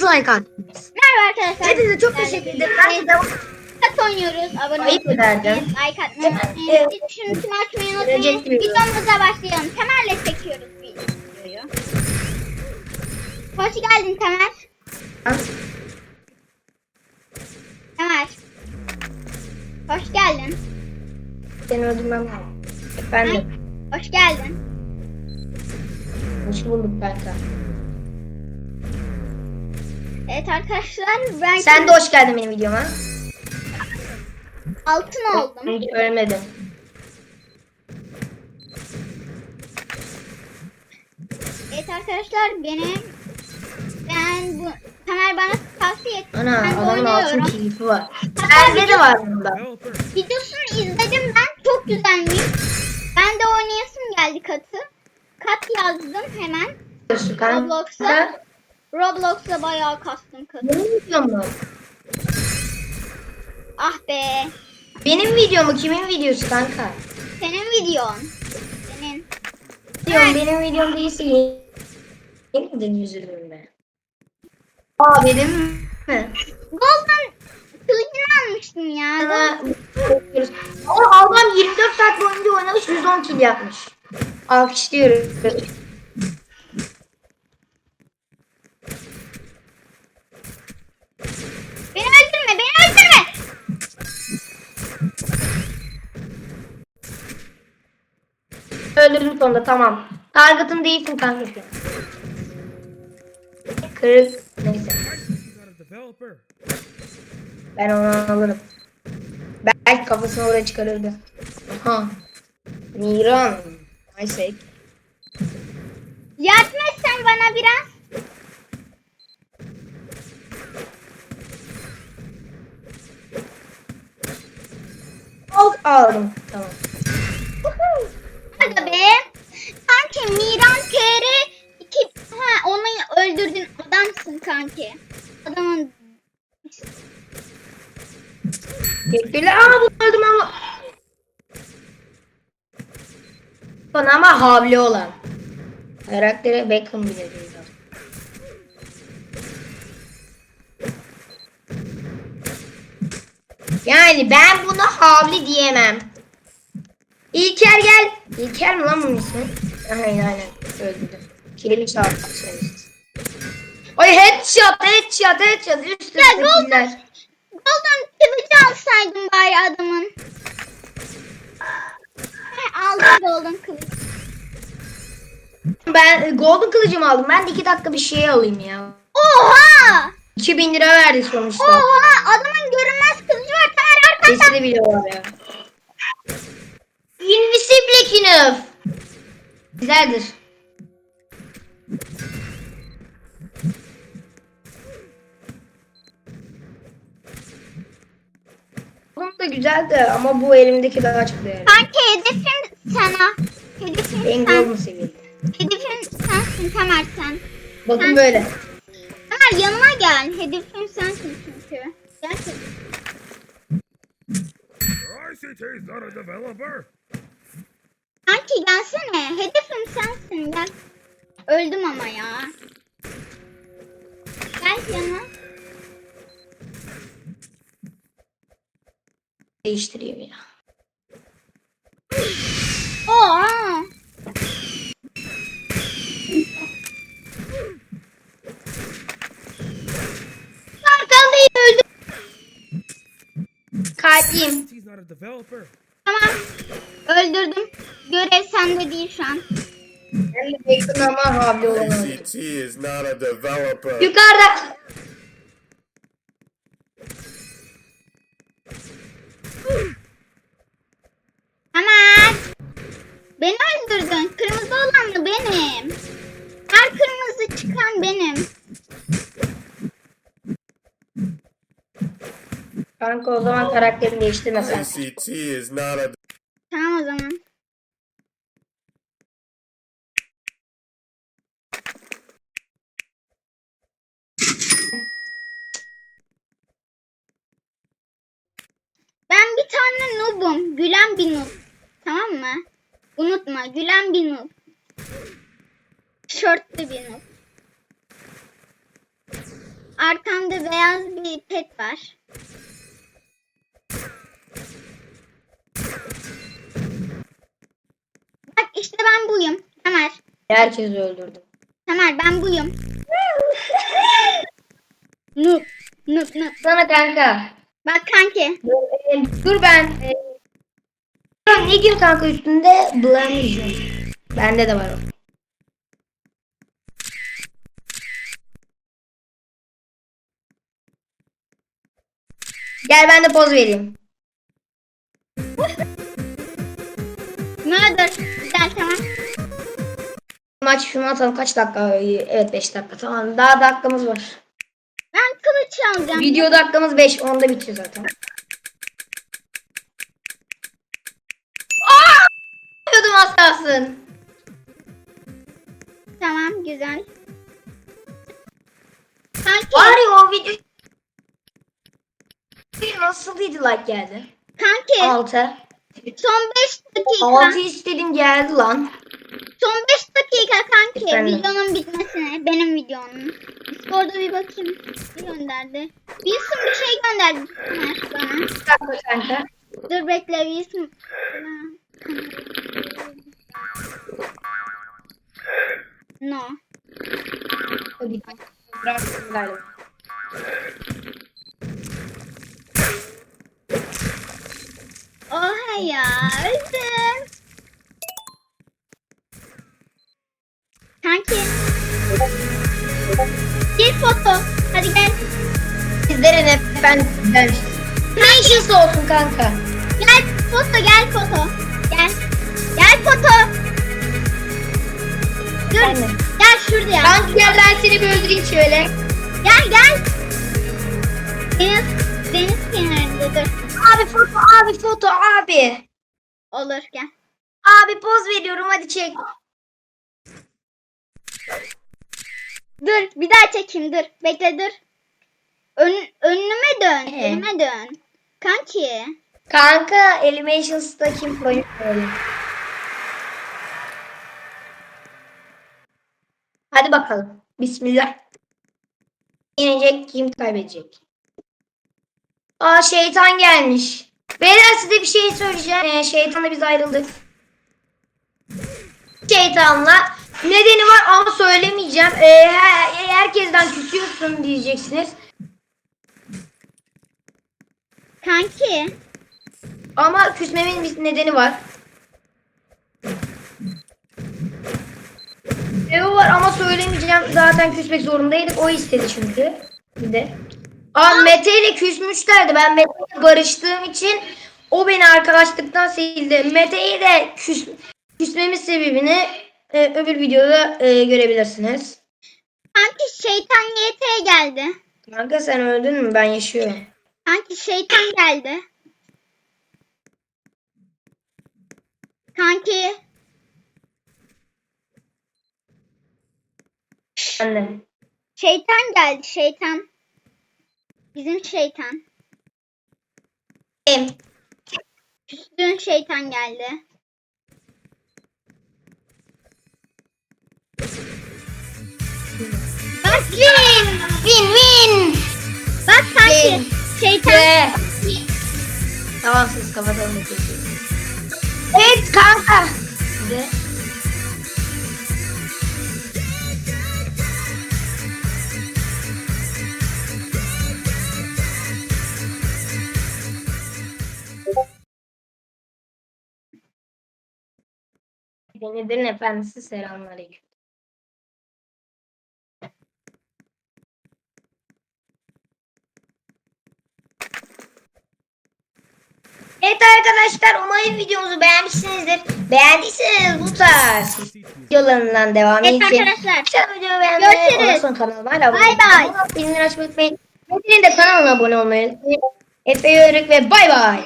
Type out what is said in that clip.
Nasıl like attınız? Merhaba arkadaşlar. Hepinize çok teşekkür ederim. Ben de devam Kat oynuyoruz. Abone Ayıp olmayı ederdim. unutmayın, Like atmayı unutmayın. Evet. Hiç Düşününtünü açmayı unutmayın. bir- Videomuza başlayalım. Temel'le çekiyoruz videoyu. Hoş geldin Temel. Temel. Hoş geldin. Seni öldürmem lazım. Efendim. Hoş geldin. Hoş bulduk kanka. Evet arkadaşlar ben Sen de hoş geldin benim videoma. altın oldum. Hiç ölmedim. Evet arkadaşlar benim ben bu Temel bana tavsiye etti. Ana ben adamın altın keyfi var. Bende de var bunda. Videosunu izledim ben. Çok güzelmiş. Ben de oynayasım geldi katı. Kat yazdım hemen. Roblox'a. Roblox'ta bayağı kastım katı. Benim videom mu? Ah be. Benim videomu kimin videosu kanka? Senin videon. Senin. Videom benim videom değilse yeniden üzülürüm ben. Aa benim mi? Golden kılıcını almıştım ya. Ama adam 24 saat boyunca oynamış 110 kill yapmış. Alkışlıyoruz. Beni öldürme, beni öldürme. Öldürdüm sonunda tamam. Target'ın değilsin kanka şu. Kırık. Neyse. Ben onu alırım. Belki kafasını oraya çıkarırdı. Aha. Miran. Neyse. Yardım bana biraz. Al, aldım. Tamam. Hadi be. Kanki Miran TR iki... Ha onu öldürdün. Adamsın kanki. Adamın... Teşekkürler. Aa bunu öldüm ama. Bana ama havli olan. Karakteri Beckham bile değil. Yani ben buna havli diyemem. İlker gel. İlker mi lan bunun ismi? Aynen aynen. Öldürdüm. Kilimi çaldı. Ay headshot headshot headshot. Üst üste Ya Golden. Golden kılıcı alsaydın bari adamın. Aldım Golden kılıç. Ben golden kılıcımı aldım. Ben de 2 dakika bir şey alayım ya. Oha! 2000 lira verdi sonuçta. Oha! Adamın görünmez kılıcı var. Tamer arkadaşlar. Sesi de bile var ya. Invisible Knife. Güzeldir. Bunun da güzeldi ama bu elimdeki daha çok değerli. Kanki hedefim sana. Hedefim En sen. golden seviyede. Hedefim sensin Tamer sen. Bakın böyle. Tamer yanıma gel. Hedefim sensin çünkü. Gerçekten. ICT is not a developer. Kanki gelsene. Hedefim sensin. Gel. Öldüm ama ya. Gel yanıma. Değiştireyim ya. Oha! Arkandayım öldüm. Kalpliyim. Tamam. Öldürdüm. Görev sende değil şu an. Ben de Beckham ama. ACT is not a developer. Yukarıda. Hemen. Beni öldürdün. Kırmızı olan da benim. Her kırmızı çıkan benim. Kanka o zaman karakterini değiştirme sen. ACT is not a Tamam o zaman. Ben bir tane noobum. Gülen bir noob. Tamam mı? Unutma. Gülen bir noob. Tişörtlü bir noob. arkamda beyaz bir pet var. Bak işte ben buyum. Tamer. Herkesi öldürdüm. Tamer ben buyum. Noob. Noob noob. Sana kanka. Bak kanki. Dur, e, dur ben. E, ne gibi kanka üstünde? Blend Bende de var o. Gel ben de poz vereyim. Murder. Maç şunu atalım kaç dakika? Evet 5 dakika tamam. Daha dakikamız var. Ben kılıç alacağım. Video dakikamız 5. Onda bitiyor zaten. Aa! Diyordum az kalsın. Tamam güzel. Kanki. Var ya o video nasıl yedi like geldi? Kanki. 6. Son 5 dakika. 6 istedim geldi lan. Son 5 dakika kanki. Efendim? Videonun bitmesine. Benim videomun. Discord'a bir bakayım. Ne gönderdi? Wilson bir şey gönderdi bana. Kanka. Dur bekle Wilson. No. Bıraktım galiba. Oha ya. Öldüm. Kanka? Gel foto gel foto. Gel. Gel foto. Dur. Ben de. Gel şuraya. Kanka gel ben seni bir öldüreyim şöyle. Gel gel. Deniz, deniz kenarında dur. Abi foto abi foto abi. Olur gel. Abi poz veriyorum hadi çek. Dur bir daha çekeyim dur. Bekle dur. Ön, önüme dön. Ee? Önüme dön. Kanki. Kanka Animations'ta kim koyuyor? Hadi bakalım. Bismillah. Yenecek kim kaybedecek? Aa şeytan gelmiş. Beyler size bir şey söyleyeceğim. Ee, şeytanla biz ayrıldık. Şeytanla nedeni var ama söylemeyeceğim. Ee, her- herkesten küsüyorsun diyeceksiniz. Kanki. Ama küsmemin bir nedeni var. Sebebi var ama söylemeyeceğim. Zaten küsmek zorundaydık. O istedi çünkü. Bir de. Aa Mete ile küsmüşlerdi. Ben Mete ile barıştığım için o beni arkadaşlıktan sildi. Mete'yi de küs, küsmemin sebebini e, öbür videoda e, görebilirsiniz. Kanki şeytan YT geldi. Kanka sen öldün mü? Ben yaşıyorum. Kanki şeytan geldi. Kanki. De. Şeytan geldi şeytan. Bizim şeytan. Em. Küstüğün şeytan geldi. Bak Win! Win! Win! Bak kanki. Win. Şeytan. Tamam siz kapatalım. Evet kanka. Ve... Denizlerin efendisi selamünaleyküm. Evet arkadaşlar umarım videomuzu beğenmişsinizdir. Beğendiyseniz bu tarz videolarından devam Evet için arkadaşlar. Lütfen videoyu beğenmeyi, ondan sonra kanalıma abone Bay bay. olmayı, bildirimleri açmayı unutmayın. Metin'in de kanalına abone olmayı unutmayın. Hep öpüyoruz ve bay bay.